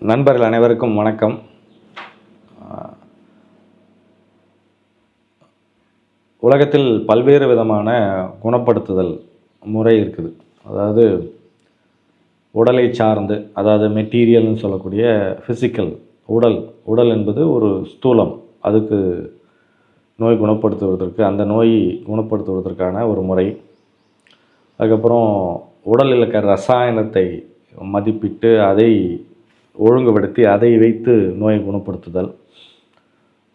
நண்பர்கள் அனைவருக்கும் வணக்கம். உலகத்தில் பல்வேறு விதமான குணப்படுத்துதல் முறை இருக்குது. அதாவது உடலை சார்ந்து அதாவது மெட்டீரியல்னு சொல்லக்கூடிய ஃபிசிக்கல் உடல் உடல் என்பது ஒரு ஸ்தூலம். அதுக்கு நோய் குணப்படுத்துவதற்கு அந்த நோய் குணப்படுத்துவதற்கான ஒரு முறை. அதுக்கப்புறம் உடலில் இருக்கிற ரசாயனத்தை மதிப்பிட்டு அதை ஒழுங்குபடுத்தி அதை வைத்து நோயை குணப்படுத்துதல்.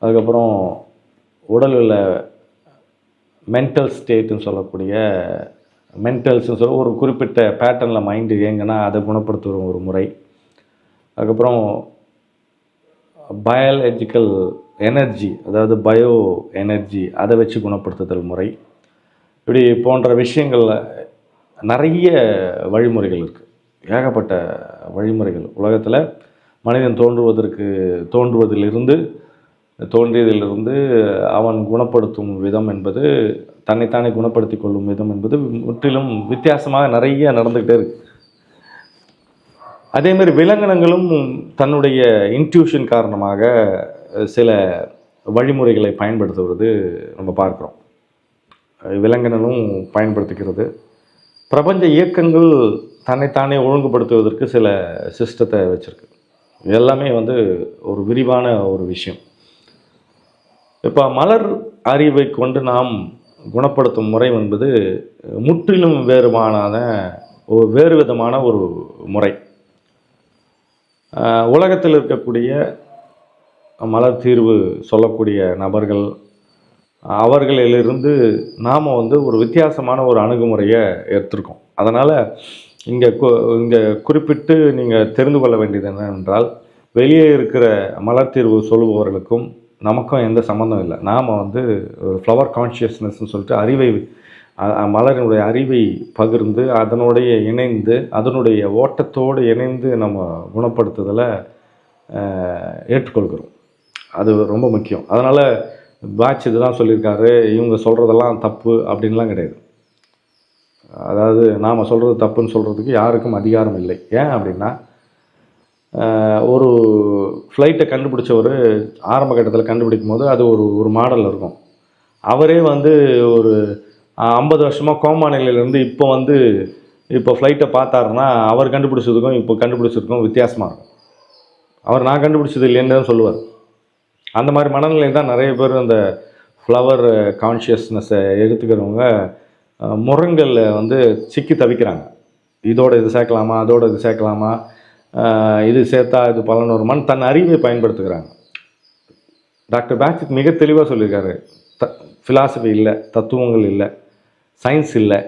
அதுக்கப்புறம் உடலில் மென்டல் ஸ்டேட்டுன்னு சொல்லக்கூடிய மென்டல்ஸ்னு சொல்ல ஒரு குறிப்பிட்ட பேட்டர்னில் மைண்டு ஏங்கன்னா அதை குணப்படுத்துகிற ஒரு முறை. அதுக்கப்புறம் பயாலஜிக்கல் எனர்ஜி அதாவது பயோ எனர்ஜி அதை வச்சு குணப்படுத்துதல் முறை. இப்படி போன்ற விஷயங்களில் நிறைய வழிமுறைகள் இருக்குது ஏகப்பட்ட வழிமுறைகள். உலகத்தில் மனிதன் தோன்றுவதற்கு தோன்றுவதிலிருந்து தோன்றியதிலிருந்து அவன் குணப்படுத்தும் விதம் என்பது தன்னைத்தானே குணப்படுத்தி கொள்ளும் விதம் என்பது முற்றிலும் வித்தியாசமாக நிறைய நடந்துக்கிட்டே இருக்கு. அதேமாரி விலங்கினங்களும் தன்னுடைய இன்ட்யூஷன் காரணமாக சில வழிமுறைகளை பயன்படுத்துவது நம்ம பார்க்குறோம். விலங்கினங்களும் பயன்படுத்திக்கிறது. பிரபஞ்ச இயக்கங்கள் தன்னைத்தானே ஒழுங்குபடுத்துவதற்கு சில சிஸ்டத்தை வச்சுருக்கு. எல்லாமே வந்து ஒரு விரிவான ஒரு விஷயம். இப்போ மலர் அறிவை கொண்டு நாம் குணப்படுத்தும் முறை என்பது முற்றிலும் வேறுபாடான ஒரு வேறு விதமான ஒரு முறை. உலகத்தில் இருக்கக்கூடிய மலர் தீர்வு சொல்லக்கூடிய நபர்கள் அவர்களிலிருந்து நாம் வந்து ஒரு வித்தியாசமான ஒரு அணுகுமுறையை எடுத்திருக்கோம். அதனால் இங்கே இங்கே குறிப்பிட்டு நீங்கள் தெரிந்து கொள்ள வேண்டியது என்னவென்றால் வெளியே இருக்கிற மலர் தீர்வு சொல்லுபவர்களுக்கும் நமக்கும் எந்த சம்மந்தம் இல்லை. நாம் வந்து ஒரு ஃப்ளவர் கான்ஷியஸ்னஸ்ன்னு சொல்லிட்டு அறிவை மலரினுடைய அறிவை பகிர்ந்து அதனுடைய இணைந்து அதனுடைய ஓட்டத்தோடு இணைந்து நம்ம குணப்படுத்துதலை ஏற்றுக்கொள்கிறோம். அது ரொம்ப முக்கியம். அதனால் பேட்ச் இதெல்லாம் சொல்லியிருக்காரு இவங்க சொல்கிறதெல்லாம் தப்பு அப்படின்லாம் கிடையாது. அதாவது நாம் சொல்கிறது தப்புன்னு சொல்கிறதுக்கு யாருக்கும் அதிகாரம் இல்லை. ஏன் அப்படின்னா ஒரு ஃப்ளைட்டை கண்டுபிடிச்சவர் ஆரம்ப கட்டத்தில் கண்டுபிடிக்கும் போது அது ஒரு ஒரு மாடல் இருக்கும். அவரே வந்து ஒரு ஐம்பது வருஷமாக கோமா நிலையிலேருந்து இப்போ வந்து இப்போ ஃப்ளைட்டை பார்த்தாருன்னா அவர் கண்டுபிடிச்சதுக்கும் இப்போ கண்டுபிடிச்சதுக்கும் வித்தியாசமாக இருக்கும். அவர் நான் கண்டுபிடிச்சது இல்லைன்னு தான் சொல்லுவார். அந்த மாதிரி மனநிலை தான் நிறைய பேர் அந்த ஃப்ளவர் கான்ஷியஸ்னஸை எடுத்துக்கிறவங்க முரங்கல்ல வந்து சிக்கி தவிக்கிறாங்க. இதோட இது சேர்க்கலாமா அதோட இது சேர்க்கலாமா? இது சேர்த்தா இது பலன் வருமான்னு தன் அறிவை பயன்படுத்துகிறாங்க. டாக்டர் பேட்சித் மிக தெளிவாக சொல்லியிருக்காரு. த ஃபிலாசபி இல்லை தத்துவங்கள் இல்லை சயின்ஸ் இல்லை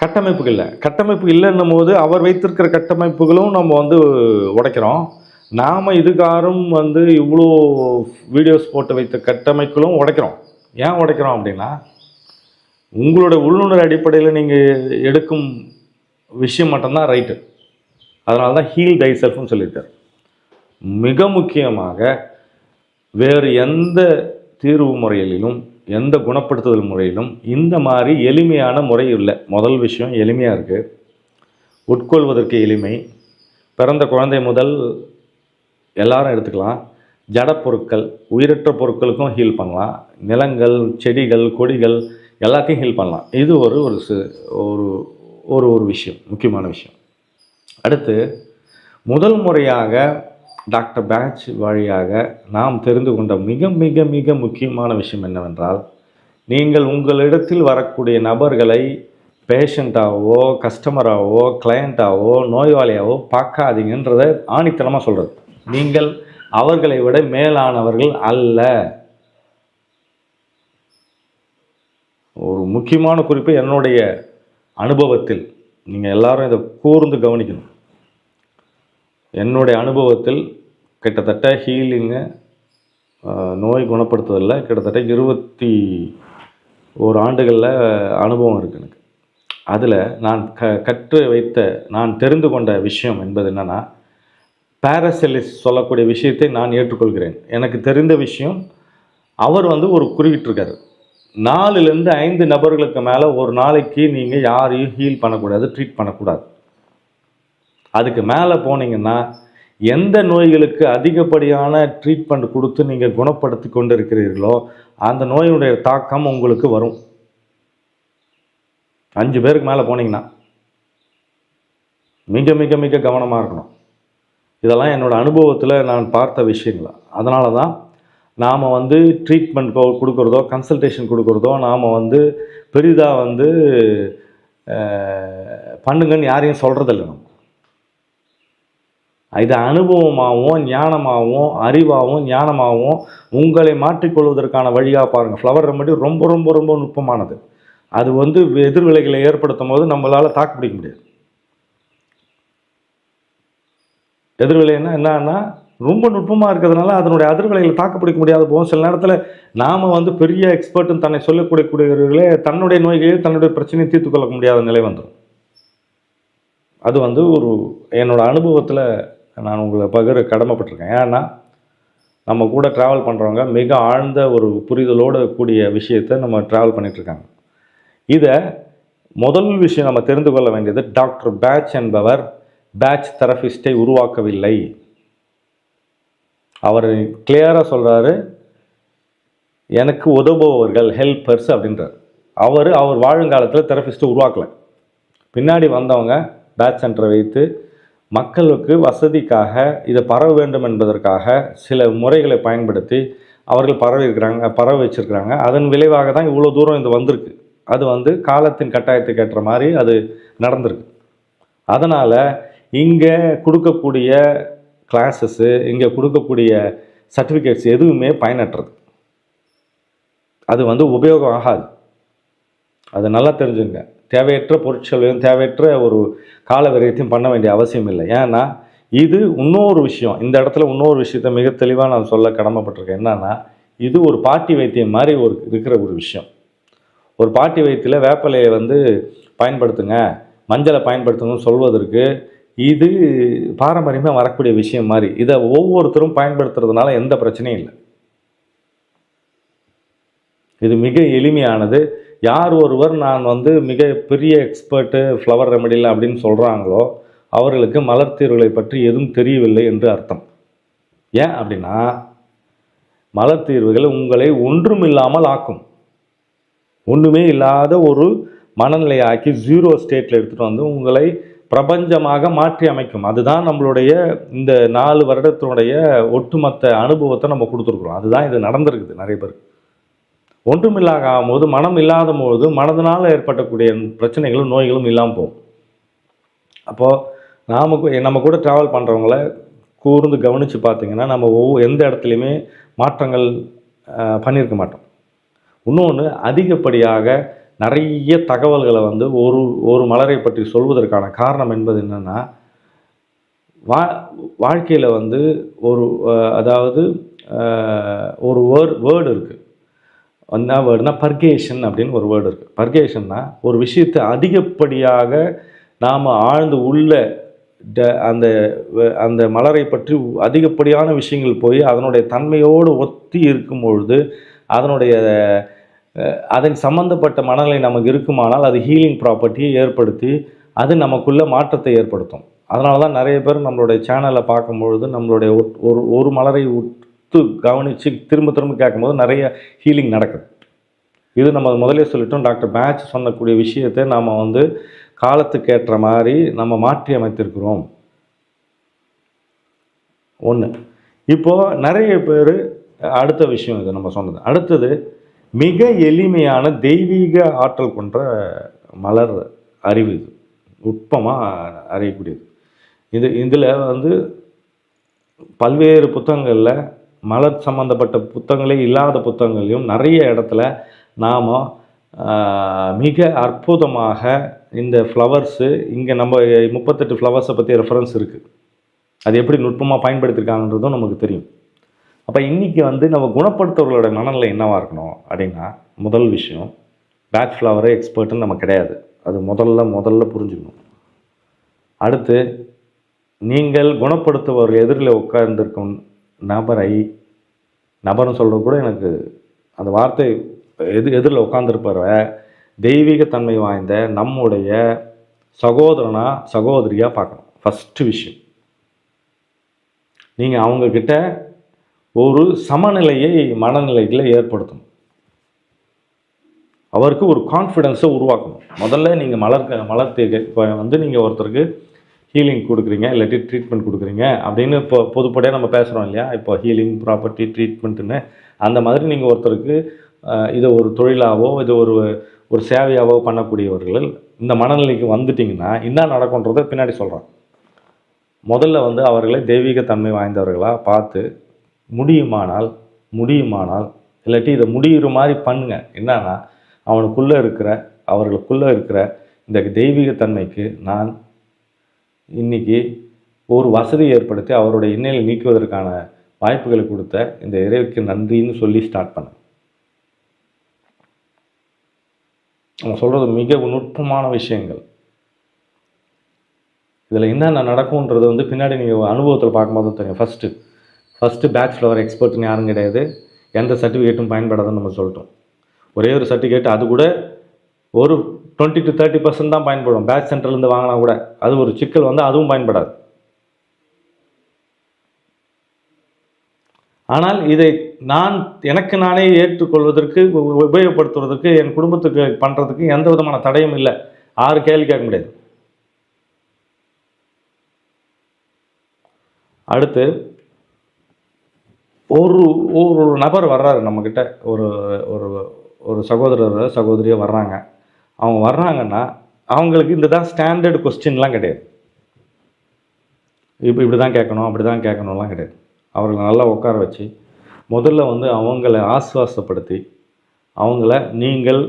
கட்டமைப்புகள் இல்லை. கட்டமைப்பு இல்லைன்னும் போது அவர் வைத்திருக்கிற கட்டமைப்புகளும் நம்ம வந்து உடைக்கிறோம். நாம் இதுக்காரும் வந்து இவ்வளோ வீடியோஸ் போட்டு வைத்த கட்டமைப்புகளும் உடைக்கிறோம். ஏன் உடைக்கிறோம் அப்படின்னா உங்களோட உள்ளுணர் அடிப்படையில் நீங்கள் எடுக்கும் விஷயம் மட்டும்தான் ரைட்டு அதனால தான் ஹீல் தை செல்ஃப்னு சொல்லியிருக்கார். மிக முக்கியமாக வேறு எந்த தீர்வு முறையிலும் எந்த குணப்படுத்துதல் முறையிலும் இந்த மாதிரி எளிமையான முறை இல்லை. முதல் விஷயம் எளிமையாக இருக்குது உட்கொள்வதற்கு எளிமை. பிறந்த குழந்தை முதல் எல்லாரும் எடுத்துக்கலாம். ஜட பொருட்கள் உயிரற்ற பொருட்களுக்கும் ஹீல் பண்ணலாம். நிலங்கள் செடிகள் கொடிகள் எல்லாத்தையும் ஹீல் பண்ணலாம். இது ஒரு ஒரு ஒரு ஒரு ஒரு விஷயம் முக்கியமான விஷயம். அடுத்து முதல் முறையாக டாக்டர் பேட்ச் வழியாக நாம் தெரிந்து கொண்ட மிக மிக மிக முக்கியமான விஷயம் என்னவென்றால் நீங்கள் உங்களிடத்தில் வரக்கூடிய நபர்களை பேஷண்ட்டாகவோ கஸ்டமராகவோ கிளையண்ட்டாகவோ நோயாளியாகவோ பார்க்காதீங்கன்றத ஆணித்தனமாக சொல்கிறது நீங்கள் அவர்களை விட மேலானவர்கள் அல்ல. ஒரு முக்கியமான குறிப்பு என்னுடைய அனுபவத்தில். நீங்கள் எல்லாரும் இதை கூர்ந்து கவனிக்கணும். என்னுடைய அனுபவத்தில் கிட்டத்தட்ட ஹீலிங்கு நோய் குணப்படுத்துதலில் கிட்டத்தட்ட இருபத்தி ஒரு ஆண்டுகளில் அனுபவம் இருக்குது எனக்கு. அதில் நான் க கற்று வைத்த நான் தெரிந்து கொண்ட விஷயம் என்பது என்னென்னா பாரசெலிஸ் சொல்லக்கூடிய விஷயத்தை நான் ஏற்றுக்கொள்கிறேன். எனக்கு தெரிந்த விஷயம் அவர் வந்து ஒரு குறிவிட்டிருக்காரு நாலுலேருந்து ஐந்து நபர்களுக்கு மேலே ஒரு நாளைக்கு நீங்கள் யாரையும் ஹீல் பண்ணக்கூடாது ட்ரீட் பண்ணக்கூடாது. அதுக்கு மேலே போனீங்கன்னா எந்த நோய்களுக்கு அதிகப்படியான ட்ரீட்மெண்ட் கொடுத்து நீங்கள் குணப்படுத்தி கொண்டு இருக்கிறீர்களோ அந்த நோயினுடைய தாக்கம் உங்களுக்கு வரும். அஞ்சு பேருக்கு மேலே போனீங்கன்னா மிக மிக மிக கவனமாக இருக்கணும். இதெல்லாம் என்னோடய அனுபவத்தில் நான் பார்த்த விஷயங்கள். அதனால தான் நாம் வந்து ட்ரீட்மெண்ட் கொடுக்குறதோ கன்சல்டேஷன் கொடுக்குறதோ நாம் வந்து பெரிதாக வந்து பண்ணுங்கன்னு யாரையும் சொல்கிறதில்ல நம்ம. இது அனுபவமாகவும் ஞானமாகவும் அறிவாகவும் ஞானமாகவும் உங்களை மாற்றிக்கொள்வதற்கான வழியாக பாருங்கள் ஃப்ளவர் ரெமடி ரொம்ப ரொம்ப ரொம்ப நுட்பமானது. அது வந்து எதிர்விளைகளை ஏற்படுத்தும் போது நம்மளால் தாக்கு பிடிக்க முடியாது. எதிர்விளைன்னா என்னன்னா ரொம்ப நுட்பமாக இருக்கிறதுனால அதனுடைய அதிர்விளைகளை தாக்குப்பிடிக்க முடியாத போகும் சில நேரத்தில் நாம் வந்து பெரிய எக்ஸ்பர்ட்னு தன்னை சொல்லக்கூடியவர்களே தன்னுடைய நோய்களில் தன்னுடைய பிரச்சனையை தீர்த்து கொள்ள முடியாத நிலை வந்துடும் அது வந்து ஒரு என்னோடய அனுபவத்தில் நான் உங்களை பகிர கடமைப்பட்டிருக்கேன். ஏன்னா நம்ம கூட ட்ராவல் பண்ணுறவங்க மிக ஆழ்ந்த ஒரு புரிதலோடு கூடிய விஷயத்தை நம்ம ட்ராவல் பண்ணிகிட்ருக்காங்க இதை முதல் விஷயம் நம்ம தெரிந்து கொள்ள வேண்டியது டாக்டர் பேட்ச் என்பவர் பேட்ச் தெரபிஸ்டை உருவாக்கவில்லை. அவர் கிளியராக சொல்கிறாரு எனக்கு உதவுபவர்கள் ஹெல்ப்பர்ஸ் அப்படின்றார். அவர் அவர் வாழுங்காலத்தில் தெரபிஸ்ட்டு உருவாக்கலை. பின்னாடி வந்தவங்க பேட்ச் சென்டரை வைத்து மக்களுக்கு வசதிக்காக இதை பரவ வேண்டும் என்பதற்காக சில முறைகளை பயன்படுத்தி அவர்கள் பரவி இருக்கிறாங்க பரவ வச்சுருக்கிறாங்க. அதன் விளைவாக தான் இவ்வளோ தூரம் இது வந்திருக்கு. அது வந்து காலத்தின் கட்டாயத்துக்கு ஏற்ற மாதிரி அது நடந்திருக்கு. அதனால் இங்கே கொடுக்கக்கூடிய கிளாஸஸ்ஸு இங்கே கொடுக்கக்கூடிய சர்டிஃபிகேட்ஸ் எதுவுமே பயனற்றது. அது வந்து உபயோகம் ஆகாது. அது நல்லா தெரிஞ்சுங்க. தேவையற்ற பொருட்களையும் தேவையற்ற ஒரு கால விரயத்தையும் பண்ண வேண்டிய அவசியம் இல்லை. ஏன்னா இது இன்னொரு விஷயம். இந்த இடத்துல இன்னொரு விஷயத்தை மிக தெளிவாக நான் சொல்ல கடமைப்பட்டிருக்கேன். என்னன்னா இது ஒரு பாட்டி வைத்தியம் மாதிரி ஒரு இருக்கிற ஒரு விஷயம். ஒரு பாட்டி வைத்தியில் வேப்பிலையை வந்து பயன்படுத்துங்க. மஞ்சளை பயன்படுத்துங்கன்னு சொல்வதற்கு இது பாரம்பரியமாக வரக்கூடிய விஷயம் மாதிரி. இதை ஒவ்வொருத்தரும் பயன்படுத்துறதுனால எந்த பிரச்சனையும் இல்லை. இது மிக எளிமையானது. யார் ஒருவர் நான் வந்து மிக பெரிய எக்ஸ்பர்ட்டு ஃப்ளவர் ரெமடியில் அப்படின்னு சொல்கிறாங்களோ அவர்களுக்கு மலர் பற்றி எதுவும் தெரியவில்லை என்று அர்த்தம். ஏன் அப்படின்னா மலர் உங்களை உங்களை ஒன்றுமில்லாமல் ஆக்கும். ஒன்றுமே இல்லாத ஒரு மனநிலையாக்கி ஜீரோ ஸ்டேட்டில் எடுத்துகிட்டு வந்து உங்களை பிரபஞ்சமாக மாற்றி அமைக்கும். அதுதான் நம்மளுடைய இந்த நாலு வருடத்தினுடைய ஒட்டுமொத்த அனுபவத்தை நம்ம கொடுத்துருக்குறோம். அதுதான் இது நடந்திருக்குது நிறைய பேர் ஒன்றுமில்லாக ஆகும்போது மனம் இல்லாத போது மனதினால் ஏற்படக்கூடிய பிரச்சனைகளும் நோய்களும் இல்லாமல் போகும். அப்போது நாம நம்ம கூட ட்ராவல் பண்ணுறவங்கள கூர்ந்து கவனித்து பார்த்தீங்கன்னா நம்ம ஒவ்வொரு எந்த இடத்துலையுமே மாற்றங்கள் பண்ணியிருக்க மாட்டோம். இன்னொன்று அதிகப்படியாக நிறைய தகவல்களை வந்து ஒரு ஒரு மலரை பற்றி சொல்வதற்கான காரணம் என்பது என்னென்னா வா வாழ்க்கையில் வந்து ஒரு அதாவது ஒரு வேர்ட் வேர்டு இருக்குது என்ன வேர்டுனா பர்கேஷன் அப்படின்னு ஒரு வேர்டு இருக்குது பர்கேஷன்னா ஒரு விஷயத்தை அதிகப்படியாக நாம் ஆழ்ந்து உள்ள ட- அந்த அந்த மலரை பற்றி அதிகப்படியான விஷயங்கள் போய் அதனுடைய தன்மையோடு ஒத்தி இருக்கும் பொழுது அதனுடைய அதன் சம்பந்தப்பட்ட மனநிலை நமக்கு இருக்குமானால் அது ஹீலிங் ப்ராப்பர்ட்டியை ஏற்படுத்தி அது நமக்குள்ளே மாற்றத்தை ஏற்படுத்தும். அதனால தான் நிறைய பேர் நம்மளுடைய சேனலை பார்க்கும்பொழுது நம்மளுடைய ஒட்- ஒரு ஒரு மலரை உத்து கவனித்து திரும்ப திரும்ப கேட்கும்போது நிறைய ஹீலிங் நடக்குது. இது நம்ம முதலே சொல்லிட்டோம். டாக்டர் பேட்ச் சொன்னக்கூடிய விஷயத்தை நாம் வந்து காலத்துக்கு ஏற்ற மாதிரி நம்ம மாற்றி அமைத்திருக்கிறோம். ஒன்று இப்போது நிறைய பேர் அடுத்த விஷயம் இது நம்ம சொன்னது. அடுத்தது மிக எளிமையான தெய்வீக ஆற்றல் கொண்ட மலர் அறிவு இது. நுட்பமாக அறியக்கூடியது. இது இதில் வந்து பல்வேறு புத்தகங்களில் மலர் சம்பந்தப்பட்ட புத்தகங்களே இல்லாத புத்தகங்களையும் நிறைய இடத்துல நாம் மிக அற்புதமாக இந்த ஃப்ளவர்ஸு இங்கே நம்ம முப்பத்தெட்டு ஃப்ளவர்ஸை பற்றி ரெஃபரன்ஸ் இருக்குது அது எப்படி நுட்பமாக பயன்படுத்தியிருக்காங்கன்றதும் நமக்கு தெரியும். அப்போ இன்றைக்கி வந்து நம்ம குணப்படுத்துறவர்களோட மனநிலை என்னவாக இருக்கணும் அப்படின்னா முதல் விஷயம் பேக் ஃப்ளவரே எக்ஸ்பர்ட்டுன்னு நம்ம கிடையாது. அது முதல்ல முதல்ல புரிஞ்சுக்கணும். அடுத்து நீங்கள் குணப்படுத்துபவர் எதிரில் உட்கார்ந்துருக்கும் நபரை நபர்னு சொல்கிறது கூட எனக்கு அந்த வார்த்தை எது எதிரில் உட்காந்துருப்பவர தெய்வீகத்தன்மை வாய்ந்த நம்முடைய சகோதரனா சகோதரியாக பார்க்கணும். ஃபஸ்ட்டு விஷயம். நீங்கள் அவங்கக்கிட்ட ஒரு சமநிலையை மனநிலையில் ஏற்படுத்தும் அவருக்கு ஒரு கான்ஃபிடென்ஸை உருவாக்கணும். முதல்ல நீங்கள் மலர் மலர் இப்போ வந்து நீங்கள் ஒருத்தருக்கு ஹீலிங் கொடுக்குறீங்க இல்லாட்டி ட்ரீட்மெண்ட் கொடுக்குறீங்க அப்படின்னு இப்போ பொதுப்படையாக நம்ம பேசுகிறோம் இல்லையா? இப்போ ஹீலிங் ப்ராப்பர்ட்டி ட்ரீட்மெண்ட்டுன்னு அந்த மாதிரி நீங்கள் ஒருத்தருக்கு இதை ஒரு தொழிலாவோ இது ஒரு ஒரு சேவையாவோ பண்ணக்கூடியவர்கள் இந்த மனநிலைக்கு வந்துட்டிங்கன்னா என்ன நடக்கும்ன்றதை பின்னாடி சொல்கிறேன் முதல்ல வந்து அவர்களை தெய்வீக தன்மை வாய்ந்தவர்களாக பார்த்து முடியுமானால் முடியுமானால் இல்லாட்டி இதை முடிகிற மாதிரி பண்ணுங்க. என்னன்னா அவனுக்குள்ளே இருக்கிற அவர்களுக்குள்ளே இருக்கிற இந்த தெய்வீகத்தன்மைக்கு நான் இன்னைக்கு ஒரு வசதி ஏற்படுத்தி அவருடைய இன்னலை நீக்குவதற்கான வாய்ப்புகளை கொடுத்த இந்த இறைவுக்கு நன்றின்னு சொல்லி ஸ்டார்ட் பண்ண. அவன் சொல்கிறது மிக நுட்பமான விஷயங்கள். இதில் என்னென்ன நடக்கும்ன்றது வந்து பின்னாடி நீங்கள் அனுபவத்தில் பார்க்கும்போது தெரியும். ஃபஸ்ட்டு ஃபஸ்ட்டு பேட்ச் ஃப்ளவர் எக்ஸ்பர்ட்னு யாரும் கிடையாது. எந்த சர்டிஃபிகேட்டும் பயன்படாதுன்னு நம்ம சொல்லிட்டோம். ஒரே ஒரு சர்டிஃபிகேட் அது கூட ஒரு டுவெண்ட்டி டு தேர்ட்டி பர்சன்ட் தான் பயன்படும். பேட்ச் சென்டர்லேருந்து வாங்கினா கூட அது ஒரு சிக்கல் வந்து அதுவும் பயன்படாது. ஆனால் இதை நான் எனக்கு நானே ஏற்றுக்கொள்வதற்கு உ- உபயோகப்படுத்துவதற்கு என் குடும்பத்துக்கு பண்ணுறதுக்கு எந்த விதமான தடையும் இல்லை. ஆறு கேள்வி கேட்க முடியாது. அடுத்து ஒரு ஒரு நபர் வர்றாரு நம்மக்கிட்ட ஒரு ஒரு ஒரு சகோதரர் சகோதரியோ வர்றாங்க. அவங்க வர்றாங்கன்னா அவங்களுக்கு இந்த தான் ஸ்டாண்டர்ட் கொஸ்டின்லாம் கிடையாது. இப்போ இப்படி தான் கேட்கணும் அப்படி தான் கேட்கணும்லாம் கிடையாது. அவர்களை நல்லா உட்கார வச்சு முதல்ல வந்து அவங்கள ஆசுவாசப்படுத்தி அவங்கள நீங்கள்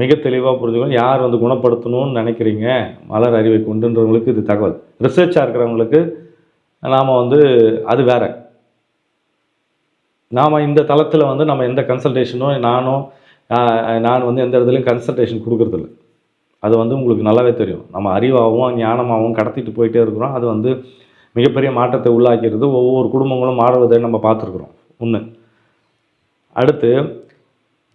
மிக தெளிவாக புரிஞ்சுக்கணும். யார் வந்து குணப்படுத்தணும்னு நினைக்கிறீங்க? மலர் அறிவை கொண்டுன்றவங்களுக்கு இது தகவல். ரிசர்ச்சாக இருக்கிறவங்களுக்கு நாம் வந்து அது வேற. நாம் இந்த தளத்தில் வந்து நம்ம எந்த கன்சல்டேஷனும் நானும் நான் வந்து எந்த இடத்துலையும் கன்சல்டேஷன் கொடுக்குறதில்ல. அது வந்து உங்களுக்கு நல்லாவே தெரியும். நம்ம அறிவாகவும் ஞானமாகவும் கடத்திட்டு போயிட்டே இருக்கிறோம். அது வந்து மிகப்பெரிய மாற்றத்தை உள்ளாக்கிறது. ஒவ்வொரு குடும்பங்களும் மாறுவதை நம்ம பார்த்துருக்குறோம். ஒன்று அடுத்து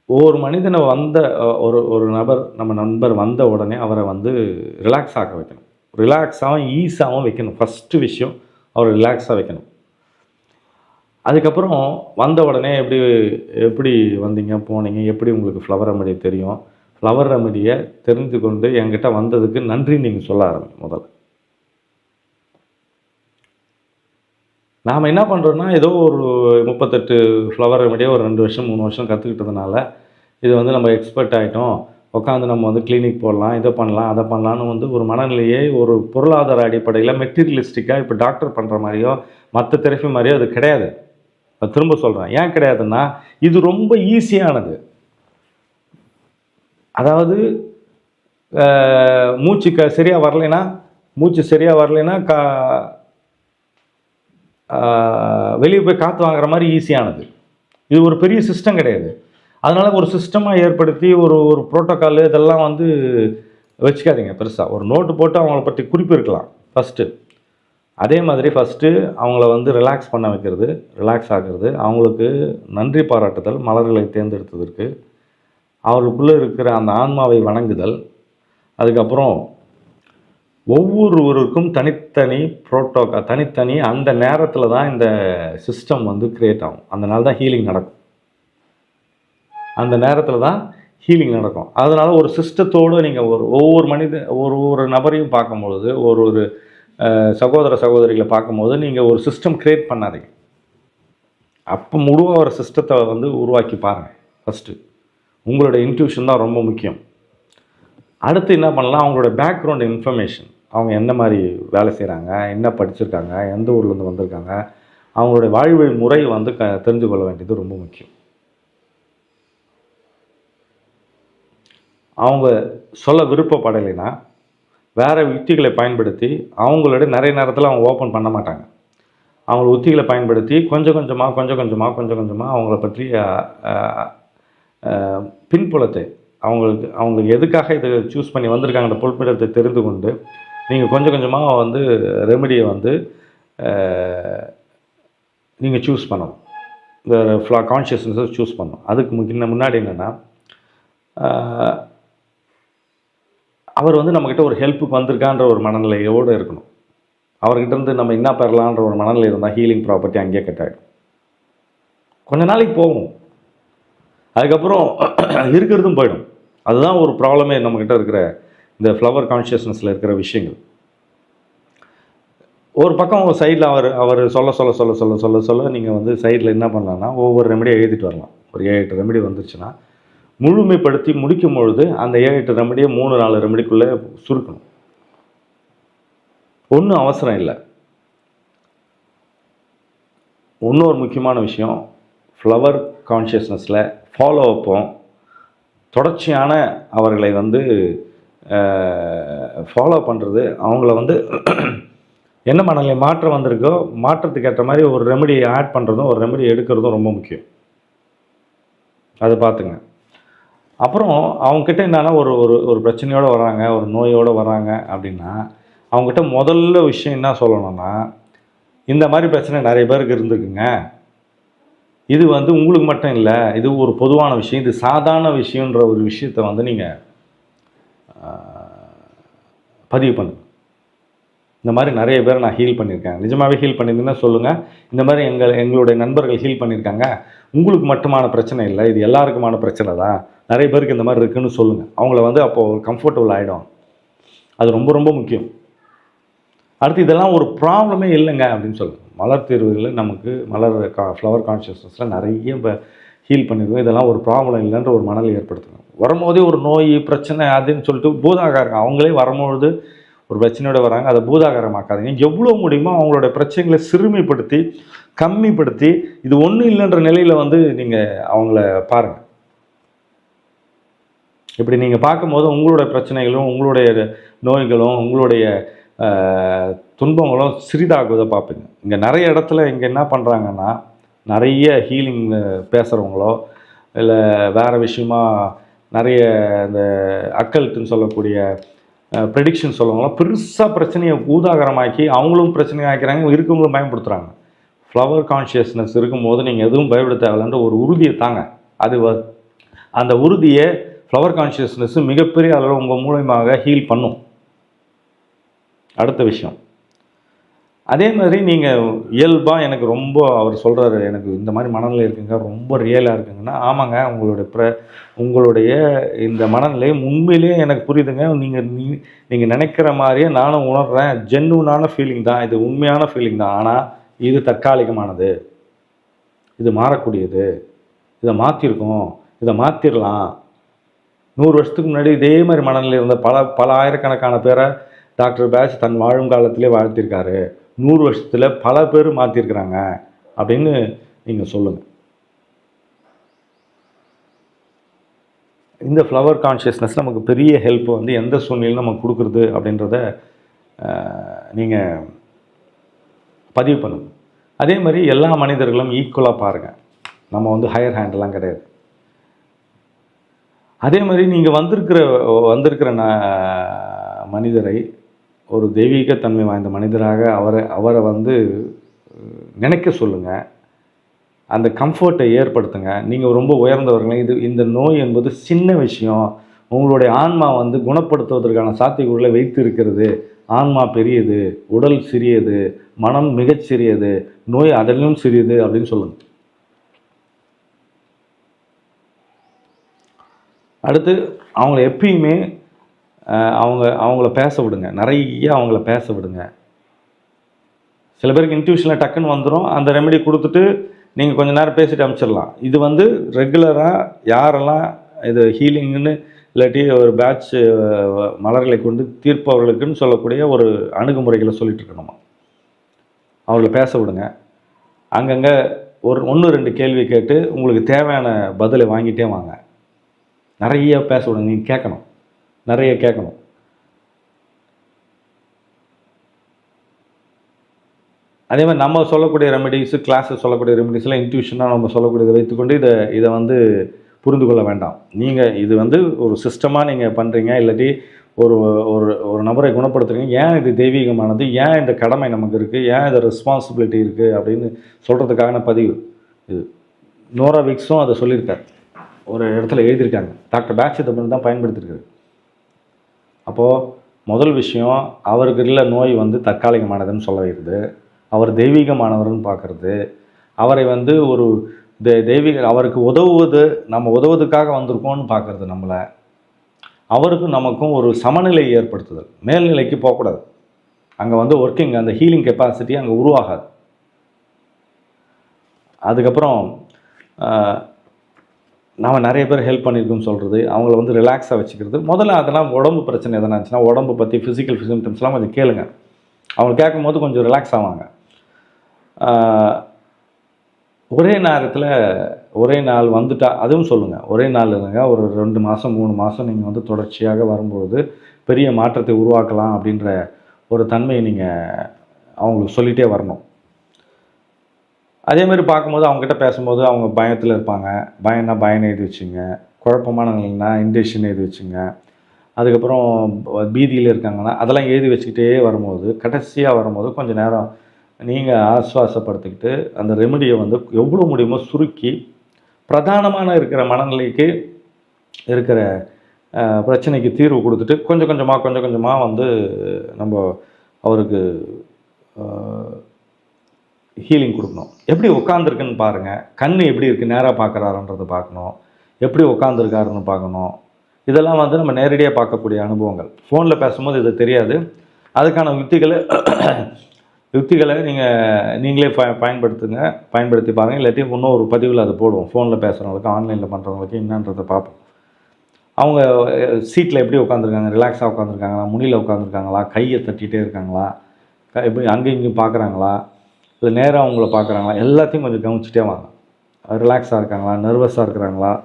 ஒவ்வொரு மனிதனை வந்த ஒரு ஒரு நபர் நம்ம நண்பர் வந்த உடனே அவரை வந்து ரிலாக்ஸ் ஆக்க வைக்கணும். ரிலாக்ஸாகவும் ஈஸாகவும் வைக்கணும். ஃபஸ்ட்டு விஷயம் அவரை ரிலாக்ஸாக வைக்கணும். அதுக்கப்புறம் வந்த உடனே எப்படி எப்படி வந்தீங்க போனீங்க எப்படி உங்களுக்கு ஃப்ளவர் ரெமடி தெரியும்? ஃப்ளவர் ரெமடியை தெரிந்து கொண்டு என்கிட்ட வந்ததுக்கு நன்றி நீங்கள் சொல்ல ஆரம்பிங்க முதல்ல. நாம் என்ன பண்ணுறோன்னா ஏதோ ஒரு முப்பத்தெட்டு ஃப்ளவர் ரெமடியை ஒரு ரெண்டு வருஷம் மூணு வருஷம் கற்றுக்கிட்டதுனால இது வந்து நம்ம எக்ஸ்பர்ட் ஆகிட்டோம் உட்காந்து நம்ம வந்து கிளினிக் போடலாம் இதை பண்ணலாம் அதை பண்ணலான்னு வந்து ஒரு மனநிலையை ஒரு பொருளாதார அடிப்படையில் மெட்டீரியலிஸ்டிக்காக இப்போ டாக்டர் பண்ணுற மாதிரியோ மற்ற தெரப்பி மாதிரியோ அது கிடையாது. நான் திரும்ப சொல்கிறேன் ஏன் கிடையாதுன்னா இது ரொம்ப ஈஸியானது அதாவது மூச்சு க சரியாக வரலைன்னா மூச்சு சரியாக வரலைன்னா கா வெளியே போய் காற்று வாங்குற மாதிரி ஈஸியானது இது ஒரு பெரிய சிஸ்டம் கிடையாது. அதனால் ஒரு சிஸ்டமாக ஏற்படுத்தி ஒரு ஒரு ப்ரோட்டோக்கால் இதெல்லாம் வந்து வச்சுக்காதீங்க பெருசாக ஒரு நோட்டு போட்டு அவங்கள பற்றி குறிப்பு இருக்கலாம். ஃபஸ்ட்டு அதே மாதிரி ஃபஸ்ட்டு அவங்கள வந்து ரிலாக்ஸ் பண்ண வைக்கிறது ரிலாக்ஸ் ஆகிறது அவங்களுக்கு நன்றி பாராட்டுதல் மலர்களை தேர்ந்தெடுத்ததற்கு அவர்களுக்குள்ளே இருக்கிற அந்த ஆன்மாவை வணங்குதல் அதுக்கப்புறம் ஒவ்வொருவருக்கும் தனித்தனி புரோட்டோக்கா தனித்தனி அந்த நேரத்தில் தான் இந்த சிஸ்டம் வந்து கிரியேட் ஆகும். அந்த நாள் தான் ஹீலிங் நடக்கும். அந்த நேரத்தில் தான் ஹீலிங் நடக்கும். அதனால் ஒரு சிஸ்டத்தோடு நீங்கள் ஒரு ஒவ்வொரு மனித ஒரு ஒரு நபரையும் பார்க்கும்பொழுது ஒரு ஒரு சகோதர சகோதரிகளை பார்க்கும்போது நீங்கள் ஒரு சிஸ்டம் க்ரியேட் பண்ணாதீங்க. அப்போ முழுவாக ஒரு சிஸ்டத்தை வந்து உருவாக்கி பாருங்கள் ஃபஸ்ட்டு உங்களோட இன்ட்யூஷன் தான் ரொம்ப முக்கியம். அடுத்து என்ன பண்ணலாம்? அவங்களோட பேக்ரவுண்ட் இன்ஃபர்மேஷன் அவங்க என்ன மாதிரி வேலை செய்கிறாங்க என்ன படிச்சிருக்காங்க எந்த ஊர்லேருந்து வந்திருக்காங்க அவங்களுடைய வாழ்வு முறை வந்து க தெரிஞ்சு கொள்ள வேண்டியது ரொம்ப முக்கியம். அவங்க சொல்ல விருப்பப்படலைன்னா வேறு யுக்திகளை பயன்படுத்தி அவங்களோட நிறைய நேரத்தில் அவங்க ஓப்பன் பண்ண மாட்டாங்க. அவங்க உத்திகளை பயன்படுத்தி கொஞ்சம் கொஞ்சமாக கொஞ்சம் கொஞ்சமாக கொஞ்சம் கொஞ்சமாக அவங்கள பற்றிய பின்புலத்தை அவங்களுக்கு அவங்களுக்கு எதுக்காக இதை சூஸ் பண்ணி வந்திருக்காங்கிற பொறுப்பிடத்தை தெரிந்து கொண்டு நீங்கள் கொஞ்சம் கொஞ்சமாக வந்து ரெமெடியை வந்து நீங்கள் சூஸ் பண்ணணும். இந்த ஃப்ளா கான்ஷியஸ்னஸை சூஸ் பண்ணணும். அதுக்கு முன்ன முன்னாடி என்னென்னா அவர் வந்து நம்மக்கிட்ட ஒரு ஹெல்ப்புக்கு வந்திருக்கான்ற ஒரு மனநிலையோடு இருக்கணும். அவர்கிட்ட இருந்து நம்ம என்ன பெறலான்ற ஒரு மனநிலை இருந்தால் ஹீலிங் ப்ராப்பர்ட்டி அங்கேயே கட்டாயிடும் கொஞ்ச நாளைக்கு போகும். அதுக்கப்புறம் இருக்கிறதும் போயிடும். அதுதான் ஒரு ப்ராப்ளமே நம்மக்கிட்ட இருக்கிற இந்த ஃப்ளவர் கான்ஷியஸ்னஸில் இருக்கிற விஷயங்கள். ஒரு பக்கம் ஒரு சைடில் அவர் அவர் சொல்ல சொல்ல சொல்ல சொல்ல சொல்ல சொல்ல நீங்கள் வந்து சைடில் என்ன பண்ணலான்னா ஒவ்வொரு ரெமடியை எழுதிட்டு வரலாம். ஒரு ஏழு எட்டு ரெமடி வந்துருச்சுன்னா முழுமைப்படுத்தி முடிக்கும் பொழுது அந்த ஏழு எட்டு ரெமடியை மூணு நாலு ரெமடிக்குள்ளே சுருக்கணும். ஒன்றும் அவசரம் இல்லை. இன்னொரு முக்கியமான விஷயம் ஃப்ளவர் கான்ஷியஸ்னஸில் ஃபாலோ அப்போம் தொடர்ச்சியான அவர்களை வந்து ஃபாலோ பண்ணுறது அவங்கள வந்து என்ன மனநிலை மாற்றம் வந்திருக்கோ மாற்றத்துக்கு ஏற்ற மாதிரி ஒரு ரெமெடி ஆட் பண்ணுறதும் ஒரு ரெமெடி எடுக்கிறதும் ரொம்ப முக்கியம். அதை பார்த்துங்க. அப்புறம் அவங்கக்கிட்ட என்னென்னா ஒரு ஒரு ஒரு பிரச்சனையோடு வராங்க ஒரு நோயோடு வராங்க அப்படின்னா அவங்ககிட்ட முதல்ல விஷயம் என்ன சொல்லணும்னா இந்த மாதிரி பிரச்சனை நிறைய பேருக்கு இருந்திருக்குங்க. இது வந்து உங்களுக்கு மட்டும் இல்லை இது ஒரு பொதுவான விஷயம் இது சாதாரண விஷயன்ற ஒரு விஷயத்தை வந்து நீங்கள் பதிவு பண்ணுங்க. இந்த மாதிரி நிறைய பேர் நான் ஹீல் பண்ணியிருக்கேன். நிஜமாகவே ஹீல் பண்ணியிருந்தீங்கன்னா சொல்லுங்கள் இந்த மாதிரி எங்கள் எங்களுடைய நண்பர்கள் ஹீல் பண்ணியிருக்காங்க. உங்களுக்கு மட்டுமான பிரச்சனை இல்லை. இது எல்லாருக்குமான பிரச்சனை தான். நிறைய பேருக்கு இந்த மாதிரி இருக்குன்னு சொல்லுங்கள் அவங்கள வந்து அப்போது கம்ஃபர்டபுள் ஆகிடும் அது ரொம்ப ரொம்ப முக்கியம். அடுத்து இதெல்லாம் ஒரு ப்ராப்ளமே இல்லைங்க அப்படின்னு சொல்லுங்கள் மலர் தீர்வுகளில் நமக்கு மலர் கா ஃப்ளவர் கான்ஷியஸ்னஸில் நிறைய இப்போ ஹீல் பண்ணிடுவோம் இதெல்லாம் ஒரு ப்ராப்ளம் இல்லைன்ற ஒரு மனநிலை ஏற்படுத்தணும் வரும்போதே ஒரு நோய் பிரச்சனை அதுன்னு சொல்லிட்டு பூதாகாரம் அவங்களே வரும்பொழுது ஒரு பிரச்சனையோட வராங்க. அதை பூதாகரமாக்காதீங்க. எவ்வளோ முடியுமோ அவங்களோட பிரச்சனைகளை சிறுமைப்படுத்தி கம்மிப்படுத்தி இது ஒன்றும் இல்லைன்ற நிலையில் வந்து நீங்கள் அவங்கள பாருங்கள் இப்படி நீங்கள் பார்க்கும்போது உங்களுடைய பிரச்சனைகளும் உங்களுடைய நோய்களும் உங்களுடைய துன்பங்களும் சிறிதாகுவதை பார்ப்பீங்க. இங்கே நிறைய இடத்துல இங்கே என்ன பண்ணுறாங்கன்னா நிறைய ஹீலிங் பேசுகிறவங்களோ இல்லை வேறு விஷயமா நிறைய இந்த அக்கல்ட்டுன்னு சொல்லக்கூடிய ப்ரெடிக்ஷன் சொல்லுவாங்களோ பெருசாக பிரச்சனையை ஊதாகரமாக்கி அவங்களும் பிரச்சனையை ஆக்கிறாங்க இருக்கவங்களும் பயன்படுத்துகிறாங்க ஃப்ளவர் கான்ஷியஸ்னஸ் இருக்கும்போது நீங்கள் எதுவும் பயப்பட தேவையில்லைன்ற ஒரு உறுதியை தாங்க. அது வ- அந்த உறுதியை ஃப்ளவர் கான்ஷியஸ்னஸ் மிகப்பெரிய அளவில் உங்கள் மூலயமாக ஹீல் பண்ணும். அடுத்த விஷயம். அதே மாதிரி நீங்கள் இயல்பாக எனக்கு ரொம்ப அவர் சொல்கிறாரு எனக்கு இந்த மாதிரி மனநிலை இருக்குங்க ரொம்ப ரியலாக இருக்குங்கன்னா ஆமாங்க உங்களுடைய ப்ர உங்களுடைய இந்த மனநிலை உண்மையிலேயே எனக்கு புரியுதுங்க. நீங்கள் நீ நீங்கள் நினைக்கிற மாதிரியே நானும் உணர்கிறேன் ஜென்னுனான ஃபீலிங் தான். இது உண்மையான ஃபீலிங் தான். ஆனால் இது தற்காலிகமானது. இது மாறக்கூடியது. இதை மாற்றிருக்கோம் இதை மாற்றிடலாம் நூறு வருஷத்துக்கு முன்னாடி இதே மாதிரி மனநிலை இருந்த பல பல ஆயிரக்கணக்கான பேரை டாக்டர் பேஸ் தன் வாழும் காலத்திலே வாழ்த்திருக்காரு. நூறு வருஷத்தில் பல பேர் மாற்றிருக்கிறாங்க அப்படின்னு நீங்கள் சொல்லுங்கள் இந்த ஃப்ளவர் கான்ஷியஸ்னஸ் நமக்கு பெரிய ஹெல்ப் வந்து எந்த சூழ்நிலையும் நம்ம கொடுக்குறது அப்படின்றத நீங்கள் பதிவு பண்ணுங்க. அதே மாதிரி எல்லா மனிதர்களும் ஈக்குவலாக பாருங்கள் நம்ம வந்து ஹையர் ஹேண்ட்லாம் கிடையாது. அதே மாதிரி நீங்கள் வந்திருக்கிற வந்திருக்கிற ந மனிதரை ஒரு தெய்வீகத்தன்மை வாய்ந்த மனிதராக அவரை அவரை வந்து நினைக்க சொல்லுங்கள் அந்த கம்ஃபர்ட்டை ஏற்படுத்துங்க. நீங்கள் ரொம்ப உயர்ந்தவர்களே இது இந்த நோய் என்பது சின்ன விஷயம். உங்களுடைய ஆன்மா வந்து குணப்படுத்துவதற்கான சாத்தியக்கூறுகளை வைத்து இருக்கிறது ஆன்மா பெரியது உடல் சிறியது மனம் மிகச் சிறியது நோய் அதிலும் சிறியது அப்படின்னு சொல்லுங்கள் அடுத்து அவங்களை எப்பயுமே அவங்க அவங்கள பேச விடுங்க. நிறைய அவங்கள பேச விடுங்க. சில பேருக்கு இன்ட்யூஷனில் டக்குன்னு வந்துடும் அந்த ரெமெடி கொடுத்துட்டு நீங்கள் கொஞ்ச நேரம் பேசிட்டு அனுப்பிச்சிடலாம் இது வந்து ரெகுலராக யாரெல்லாம் இது ஹீலிங்னு இல்லாட்டி ஒரு பேட்ச் மலர்களை கொண்டு தீர்ப்பவர்களுக்குன்னு சொல்லக்கூடிய ஒரு அணுகுமுறைகளை சொல்லிட்டு இருக்கணுமா? அவங்கள பேச விடுங்க. அங்கங்கே ஒரு ஒன்று ரெண்டு கேள்வி கேட்டு உங்களுக்கு தேவையான பதிலை வாங்கிட்டே வாங்க. நிறைய பேச விடுங்க. நீங்கள் கேட்கணும். நிறைய கேட்கணும். அதே மாதிரி நம்ம சொல்லக்கூடிய ரெமெடிஸு கிளாஸஸ் சொல்லக்கூடிய ரெமெடிஸ்லாம் இன்ட்யூஷனாக நம்ம சொல்லக்கூடியதை வைத்துக்கொண்டு இதை இதை வந்து புரிந்து கொள்ள வேண்டாம். நீங்கள் இது வந்து ஒரு சிஸ்டமாக நீங்கள் பண்ணுறீங்க இல்லாட்டி ஒரு ஒரு ஒரு நபரை குணப்படுத்துறீங்க. ஏன் இது தெய்வீகமானது? ஏன் இந்த கடமை நமக்கு இருக்குது ஏன் இந்த ரெஸ்பான்சிபிலிட்டி இருக்குது அப்படின்னு சொல்கிறதுக்கான பதிவு இது. நோரா விக்ஸும் அதை சொல்லியிருக்கார். ஒரு இடத்துல எழுதியிருக்காங்க. டாக்டர் பேட்ச் தமிழ் தான் பயன்படுத்தியிருக்காரு. அப்போது முதல் விஷயம் அவருக்கு உள்ள நோய் வந்து தற்காலிகமானதுன்னு சொல்ல வைக்கிறது. அவர் தெய்வீகமானவர்னு பார்க்குறது. அவரை வந்து ஒரு தெ தெய்வீக அவருக்கு உதவுவது நம்ம உதவுவதுக்காக வந்திருக்கோம்னு பார்க்குறது நம்மளை. அவருக்கும் நமக்கும் ஒரு சமநிலை ஏற்படுத்துதல். மேல்நிலைக்கு போகக்கூடாது. அங்கே வந்து ஒர்க்கிங் அந்த ஹீலிங் கெப்பாசிட்டி அங்கே உருவாகாது. அதுக்கப்புறம் நாம் நிறைய பேர் ஹெல்ப் பண்ணியிருக்கோம்னு சொல்கிறது அவங்கள வந்து ரிலாக்ஸாக வச்சுக்கிறது. முதல்ல அதெல்லாம் உடம்பு பிரச்சனை எதனா இருந்துச்சுன்னா உடம்பு பற்றி ஃபிசிக்கல் சிம்டம்ஸ்லாம் கொஞ்சம் கேளுங்க. அவங்க கேட்கும்போது கொஞ்சம் ரிலாக்ஸ் ஆவாங்க. ஒரே நேரத்தில் ஒரே நாள் வந்துட்டா அதுவும் சொல்லுங்கள் ஒரே நாள் இல்லைங்க. ஒரு ரெண்டு மாதம் மூணு மாதம் நீங்கள் வந்து தொடர்ச்சியாக வரும்பொழுது பெரிய மாற்றத்தை உருவாக்கலாம் அப்படின்ற ஒரு தன்மையை நீங்கள் அவங்களுக்கு சொல்லிகிட்டே வரணும். அதே மாதிரி பார்க்கும்போது அவங்ககிட்ட பேசும்போது அவங்க பயத்தில் இருப்பாங்க. பயம்னா பயனை எழுதி வச்சுங்க. குழப்பமான நிலைனா எழுதி வச்சுங்க. அதுக்கப்புறம் பீதியில் இருக்காங்கன்னா அதெல்லாம் எழுதி வச்சுக்கிட்டே வரும்போது கடைசியாக வரும்போது கொஞ்சம் நேரம் நீங்கள் ஆஸ்வாசப்படுத்திக்கிட்டு அந்த ரெமெடியை வந்து எவ்வளோ முடியுமோ சுருக்கி பிரதானமான இருக்கிற மனநிலைக்கு இருக்கிற பிரச்சனைக்கு தீர்வு கொடுத்துட்டு கொஞ்சம் கொஞ்சமாக கொஞ்சம் கொஞ்சமாக வந்து நம்ம அவருக்கு ஹீலிங் கொடுக்கணும். எப்படி உட்காந்துருக்குன்னு பாருங்கள் கண் எப்படி இருக்குது நேராக பார்க்குறாருன்றது பார்க்கணும். எப்படி உட்காந்துருக்காருன்னு பார்க்கணும். இதெல்லாம் வந்து நம்ம நேரடியாக பார்க்கக்கூடிய அனுபவங்கள். ஃபோனில் பேசும்போது இது தெரியாது. அதுக்கான யுக்திகளை யுக்திகளை நீங்கள் நீங்களே ப பயன்படுத்துங்க. பயன்படுத்தி பாருங்கள் இல்லாட்டி இன்னும் ஒரு பதிவில் அது போடுவோம். ஃபோனில் பேசுகிறவங்களுக்கு ஆன்லைனில் பண்ணுறவங்களுக்கு என்னன்றதை பார்ப்போம். அவங்க சீட்டில் எப்படி உட்காந்துருக்காங்க ரிலாக்ஸாக உட்காந்துருக்காங்களா முனியில் உட்காந்துருக்காங்களா கையை தட்டிகிட்டே இருக்காங்களா? க- எப்படி அங்கேயும் இங்கேயும் பார்க்குறாங்களா? இல்லை நேராக அவங்கள பார்க்குறாங்களா? எல்லாத்தையும் கொஞ்சம் கவனிச்சிட்டே வாங்க. ரிலாக்ஸாக இருக்காங்களா? நர்வஸாக இருக்கிறாங்களா?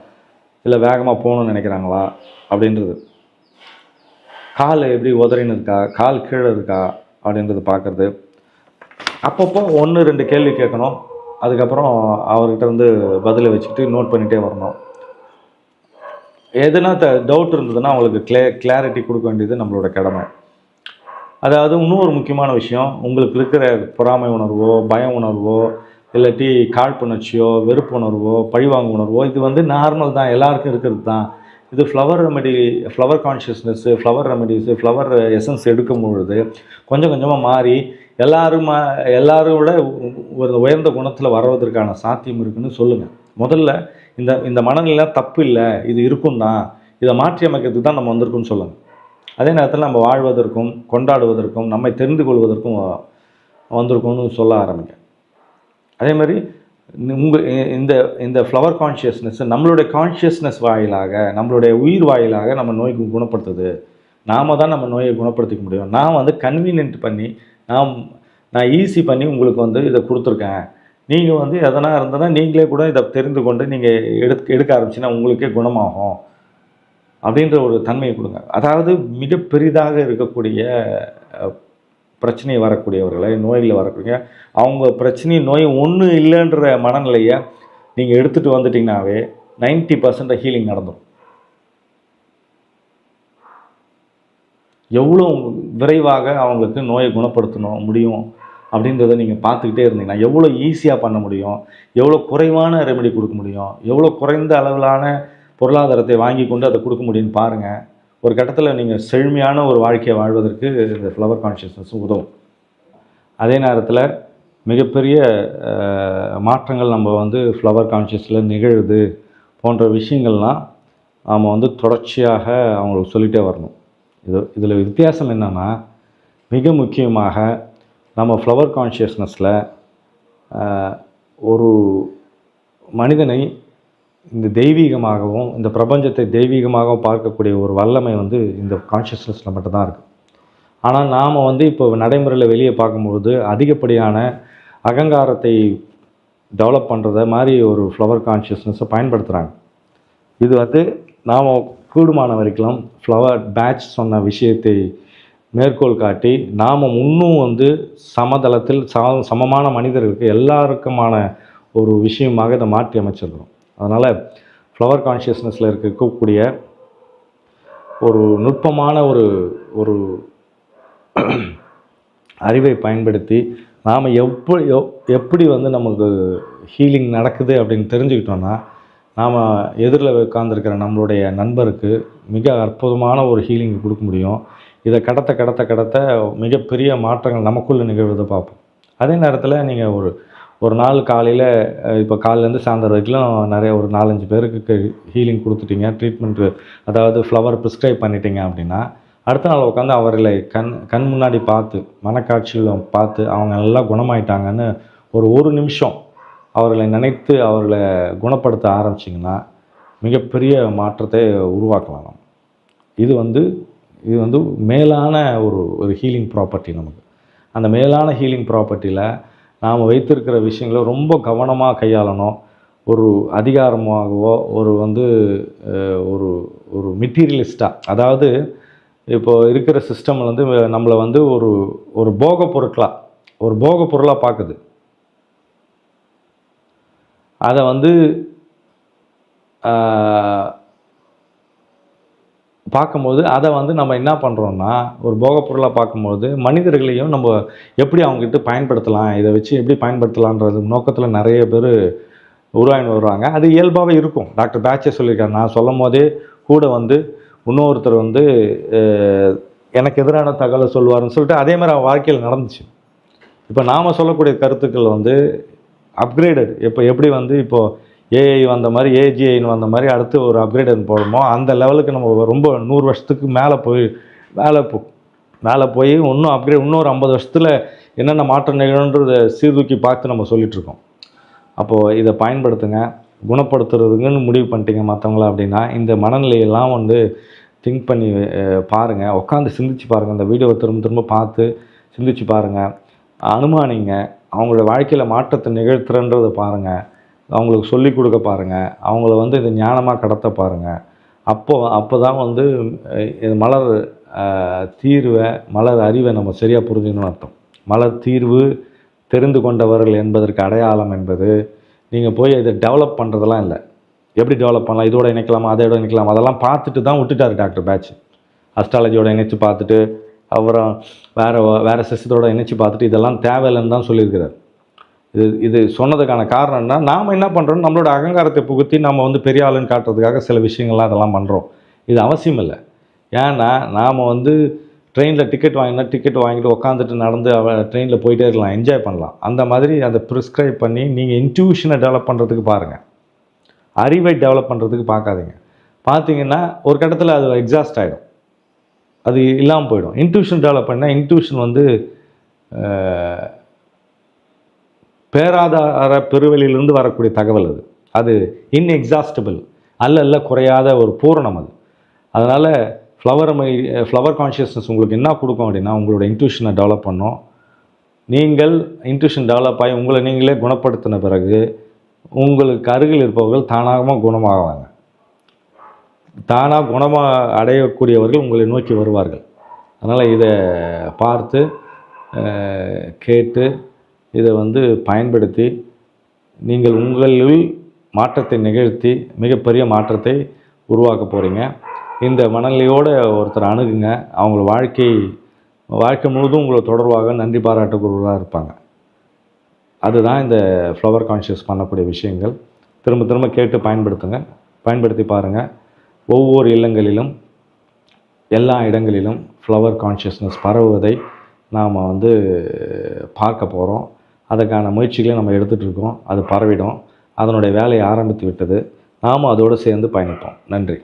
இல்லை வேகமாக போகணும்னு நினைக்கிறாங்களா? அப்படின்றது. கால் எப்படி உதறின்னு இருக்கா? கால் கீழே இருக்கா? அப்படின்றது பார்க்குறது. அப்பப்போ ஒன்று ரெண்டு கேள்வி கேட்கணும். அதுக்கப்புறம் அவர்கிட்ட வந்து பதிலை வச்சுக்கிட்டு நோட் பண்ணிகிட்டே வரணும். எதுனா த டவுட் இருந்ததுன்னா அவங்களுக்கு கிளே கிளாரிட்டி கொடுக்க வேண்டியது நம்மளோட கடமை. அதாவது இன்னும் ஒரு முக்கியமான விஷயம் உங்களுக்கு இருக்கிற பொறாமை உணர்வோ பய உணர்வோ இல்லாட்டி காழ்ப்புணர்ச்சியோ வெறுப்பு உணர்வோ பழிவாங்கு உணர்வோ இது வந்து நார்மல் தான் எல்லாருக்கும் இருக்கிறது தான். இது flower remedy flower consciousness flower remedies flower essence எடுக்கும் பொழுது கொஞ்சம் கொஞ்சமாக மாறி எல்லாரும் விட எல்லாரோட ஒரு உயர்ந்த குணத்தில் வர்றதற்கான சாத்தியம் இருக்குன்னு சொல்லுங்கள் முதல்ல இந்த இந்த மனநிலை தப்பு இல்லை இது இருக்கும் தான் இதை மாற்றி அமைக்கிறதுக்கு தான் நம்ம வந்திருக்கோம்னு சொல்லுங்கள் அதே நேரத்தில் நம்ம வாழ்வதற்கும் கொண்டாடுவதற்கும் நம்மை தெரிந்து கொள்வதற்கும் வந்திருக்கும்னு சொல்ல ஆரம்பிங்க. அதே மாதிரி உங்கள் இந்த இந்த ஃப்ளவர் கான்ஷியஸ்னஸ் நம்மளுடைய கான்ஷியஸ்னஸ் வாயிலாக நம்மளுடைய உயிர் வாயிலாக நம்ம நோய்க்கு குணப்படுத்துது. நாம் தான் நம்ம நோயை குணப்படுத்திக்க முடியும். நான் வந்து கன்வீனியன்ட் பண்ணி நான் நான் ஈஸி பண்ணி உங்களுக்கு வந்து இதை கொடுத்துருக்கேன். நீங்கள் வந்து எதனா இருந்ததுன்னா நீங்களே கூட இதை தெரிந்து கொண்டு நீங்கள் எடுக்க எடுக்க ஆரம்பிச்சின்னா உங்களுக்கே குணமாகும். அப்படின்ற ஒரு தன்மையை கொடுங்க. அதாவது மிக பெரிதாக இருக்கக்கூடிய பிரச்சனையை பிரச்சனை வரக்கூடியவர்களை நோயில் வரக்கூடிய அவங்க பிரச்சனை நோய் ஒன்று இல்லைன்ற மனநிலையை நீங்கள் எடுத்துகிட்டு வந்துட்டீங்கன்னாவே 90% பர்சன்ட் ஹீலிங் நடந்துடும் எவ்வளோ விரைவாக அவங்களுக்கு நோயை குணப்படுத்தணும் முடியும் அப்படின்றத நீங்கள் பார்த்துக்கிட்டே இருந்தீங்கன்னா எவ்வளோ ஈஸியாக பண்ண முடியும் எவ்வளோ குறைவான ரெமெடி கொடுக்க முடியும் எவ்வளோ குறைந்த அளவிலான பொருளாதாரத்தை வாங்கி கொண்டு அதை கொடுக்க முடியும்னு பாருங்கள் ஒரு கட்டத்தில் நீங்கள் செழுமையான ஒரு வாழ்க்கையை வாழ்வதற்கு இந்த ஃப்ளவர் கான்ஷியஸ்னஸ் உதவும். அதே நேரத்தில் மிகப்பெரிய மாற்றங்கள் நம்ம வந்து ஃப்ளவர் கான்ஷியஸில் நிகழுது போன்ற விஷயங்கள்லாம் நாம் வந்து தொடர்ச்சியாக அவங்களுக்கு சொல்லிகிட்டே வரணும். இது இதில் வித்தியாசம் என்னென்னா மிக முக்கியமாக நம்ம ஃப்ளவர் கான்ஷியஸ்னஸில் ஒரு மனிதனை இந்த தெய்வீகமாகவும் இந்த பிரபஞ்சத்தை தெய்வீகமாகவும் பார்க்கக்கூடிய ஒரு வல்லமை வந்து இந்த கான்ஷியஸ்னஸில் மட்டும்தான் இருக்குது ஆனால் நாம் வந்து இப்போ நடைமுறையில் வெளியே பார்க்கும்பொழுது அதிகப்படியான அகங்காரத்தை டெவலப் பண்ணுறத மாதிரி ஒரு ஃப்ளவர் கான்ஷியஸ்னஸை பயன்படுத்துகிறாங்க இது வந்து நாம் கூடுமான வரைக்கும் ஃப்ளவர் பேட்ச் சொன்ன விஷயத்தை மேற்கோள் காட்டி நாம் இன்னும் வந்து சமதளத்தில் சம சமமான மனிதர்களுக்கு எல்லாருக்குமான ஒரு விஷயமாக இதை மாற்றி அமைச்சிருக்கிறோம். அதனால் ஃப்ளவர் கான்ஷியஸ்னஸில் இருக்கக்கூடிய ஒரு நுட்பமான ஒரு ஒரு அறிவை பயன்படுத்தி நாம் எப்படி எப்- எப்படி வந்து நமக்கு ஹீலிங் நடக்குது அப்படின்னு தெரிஞ்சுக்கிட்டோன்னா நாம் எதிரில் உட்காந்துருக்கிற நம்மளுடைய நண்பருக்கு மிக அற்புதமான ஒரு ஹீலிங் கொடுக்க முடியும். இதை கடத்த கடத்த கடத்த மிகப்பெரிய மாற்றங்கள் நமக்குள்ளே நிகழ்வதை பார்ப்போம். அதே நேரத்தில் நீங்கள் ஒரு ஒரு நாள் காலையில் இப்போ காலையிலேருந்து சாயந்தரம் வரைக்கும் நிறைய ஒரு நாலஞ்சு பேருக்கு ஹீலிங் கொடுத்துட்டீங்க ட்ரீட்மெண்ட்டு அதாவது ஃப்ளவர் ப்ரிஸ்கிரைப் பண்ணிட்டீங்க அப்படின்னா அடுத்த நாள் உட்காந்து அவர்களை கண் கண் முன்னாடி பார்த்து மனக்காட்சியில் பார்த்து அவங்க நல்லா குணமாயிட்டாங்கன்னு ஒரு ஒரு நிமிஷம் அவர்களை நினைத்து அவர்களை குணப்படுத்த ஆரம்பிச்சிங்கன்னா மிகப்பெரிய மாற்றத்தை உருவாக்கலாம் இது வந்து இது வந்து மேலான ஒரு ஒரு ஹீலிங் ப்ராப்பர்ட்டி நமக்கு. அந்த மேலான ஹீலிங் ப்ராப்பர்ட்டியில் நாம் வைத்திருக்கிற விஷயங்களை ரொம்ப கவனமாக கையாளணும். ஒரு அதிகாரமாகவோ ஒரு வந்து ஒரு ஒரு மெட்டீரியலிஸ்ட்டாக அதாவது இப்போ இருக்கிற சிஸ்டம் வந்து நம்மளை வந்து ஒரு ஒரு போக பொருட்களாக ஒரு போக பொருளாக பார்க்குது அதை வந்து பார்க்கும்போது அதை வந்து நம்ம என்ன பண்ணுறோம்னா ஒரு போகப் பொருளாக பார்க்கும்போது மனிதர்களையும் நம்ம எப்படி அவங்ககிட்ட பயன்படுத்தலாம் இதை வச்சு எப்படி பயன்படுத்தலான்றது நோக்கத்தில் நிறைய பேர் உருவாயின்னு வருவாங்க. அது இயல்பாகவே இருக்கும். டாக்டர் பேட்சே சொல்லியிருக்காரு. நான் சொல்லும் போதே கூட வந்து இன்னொருத்தர் வந்து எனக்கு எதிரான தகவலை சொல்லுவாருன்னு சொல்லிட்டு அதே மாதிரி அவன் வாழ்க்கையில் நடந்துச்சு. இப்போ நாம் சொல்லக்கூடிய கருத்துக்கள் வந்து அப்கிரேடட் இப்போ எப்படி வந்து இப்போது ஏஐ வந்த மாதிரி ஏஜிஐன்னு வந்த மாதிரி அடுத்து ஒரு அப்கிரேடன் போடுமோ அந்த லெவலுக்கு நம்ம ரொம்ப நூறு வருஷத்துக்கு மேலே போய் மேலே போ மேலே போய் இன்னும் அப்கிரேட் இன்னொரு ஐம்பது வருஷத்தில் என்னென்ன மாற்றம் நிகழுன்றதை சீர்தூக்கி பார்த்து நம்ம சொல்லிகிட்ருக்கோம் அப்போது இதை பயன்படுத்துங்க குணப்படுத்துறதுங்கன்னு முடிவு பண்ணிட்டீங்க மற்றவங்கள அப்படின்னா இந்த மனநிலையெல்லாம் வந்து திங்க் பண்ணி பாருங்கள் உட்காந்து சிந்திச்சு பாருங்கள் இந்த வீடியோவை திரும்ப திரும்ப பார்த்து சிந்திச்சு பாருங்கள் அனுமானிங்க. அவங்களோட வாழ்க்கையில் மாற்றத்தை நிகழ்த்துறன்றதை பாருங்கள் அவங்களுக்கு சொல்லிக் கொடுக்க பாருங்கள் அவங்கள வந்து இது ஞானமாக கடத்த பாருங்கள் அப்போ அப்போ தான் வந்து இது மலர் தீர்வை மலர் அறிவை நம்ம சரியாக புரிஞ்சுக்கணும்னு அர்த்தம். மலர் தீர்வு தெரிந்து கொண்டவர்கள் என்பதற்கு அடையாளம் என்பது நீங்கள் போய் இதை டெவலப் பண்ணுறதெல்லாம் இல்லை. எப்படி டெவலப் பண்ணலாம்? இதோட இணைக்கலாமா? அதோட இணைக்கலாமா? அதெல்லாம் பார்த்துட்டு தான் விட்டுட்டாரு டாக்டர் பேட்ச் அஸ்ட்ராலஜியோட இணைச்சு பார்த்துட்டு அப்புறம் வேறு வேறு சிஸ்டத்தோட இணைச்சு பார்த்துட்டு இதெல்லாம் தேவையில்லைன்னு தான் சொல்லியிருக்கிறார். இது இது சொன்னதுக்கான காரணம்னா நாம் என்ன பண்ணுறோம் நம்மளோட அகங்காரத்தை புகுத்தி நம்ம வந்து பெரிய ஆளுன்னு காட்டுறதுக்காக சில விஷயங்கள்லாம் அதெல்லாம் பண்ணுறோம் இது அவசியம் இல்லை. ஏன்னா நாம் வந்து ட்ரெயினில் டிக்கெட் வாங்கினா டிக்கெட் வாங்கிட்டு உட்காந்துட்டு நடந்து அவ ட்ரெயினில் போயிட்டே இருக்கலாம் என்ஜாய் பண்ணலாம். அந்த மாதிரி அதை ப்ரிஸ்கிரைப் பண்ணி நீங்கள் இன்ட்யூஷனை டெவலப் பண்ணுறதுக்கு பாருங்கள் அறிவை டெவலப் பண்ணுறதுக்கு பார்க்காதீங்க. பார்த்தீங்கன்னா ஒரு கட்டத்தில் அது எக்ஸாஸ்ட் ஆகிடும் அது இல்லாமல் போயிடும். இன்ட்யூஷன் டெவலப் பண்ணால் இன்ட்யூஷன் வந்து பேராதார பெருவெளியிலிருந்து வரக்கூடிய தகவல் அது. அது இன்எக்ஸாஸ்டபிள் அல்ல அல்ல குறையாத ஒரு பூரணம் அது. அதனால் ஃப்ளவர் மை ஃப்ளவர் கான்ஷியஸ்னஸ் உங்களுக்கு என்ன கொடுக்கும் அப்படின்னா உங்களோட இன்ட்யூஷனை டெவலப் பண்ணோம். நீங்கள் இன்ட்யூஷன் டெவலப் ஆகி உங்களை நீங்களே குணப்படுத்தின பிறகு உங்களுக்கு அருகில் இருப்பவர்கள் தானாகமாக குணமாகுவாங்க தானாக குணமாக அடையக்கூடியவர்கள் உங்களை நோக்கி வருவார்கள். அதனால் இதை பார்த்து கேட்டு இதை வந்து பயன்படுத்தி நீங்கள் உங்களில் மாற்றத்தை நிகழ்த்தி மிகப்பெரிய மாற்றத்தை உருவாக்க போகிறீங்க இந்த மனநிலையோடு ஒருத்தர் அணுகுங்க. அவங்கள வாழ்க்கை வாழ்க்கை முழுதும் உங்களை தொடர்பாக நன்றி பாராட்டுக்குரியவர்களாக இருப்பாங்க. அதுதான் இந்த ஃப்ளவர் கான்ஷியஸ் பண்ணக்கூடிய விஷயங்கள். திரும்ப திரும்ப கேட்டு பயன்படுத்துங்க. பயன்படுத்தி பாருங்கள் ஒவ்வொரு இல்லங்களிலும் எல்லா இடங்களிலும் ஃப்ளவர் கான்ஷியஸ்னஸ் பரவுவதை நாம் வந்து பார்க்க போகிறோம் அதுக்கான முயற்சிகளை நம்ம எடுத்துகிட்டு இருக்கோம் அது பரவிடும். அதனுடைய வேலையை ஆரம்பித்து விட்டது. நாம் அதோடு சேர்ந்து பயணிப்போம். நன்றி.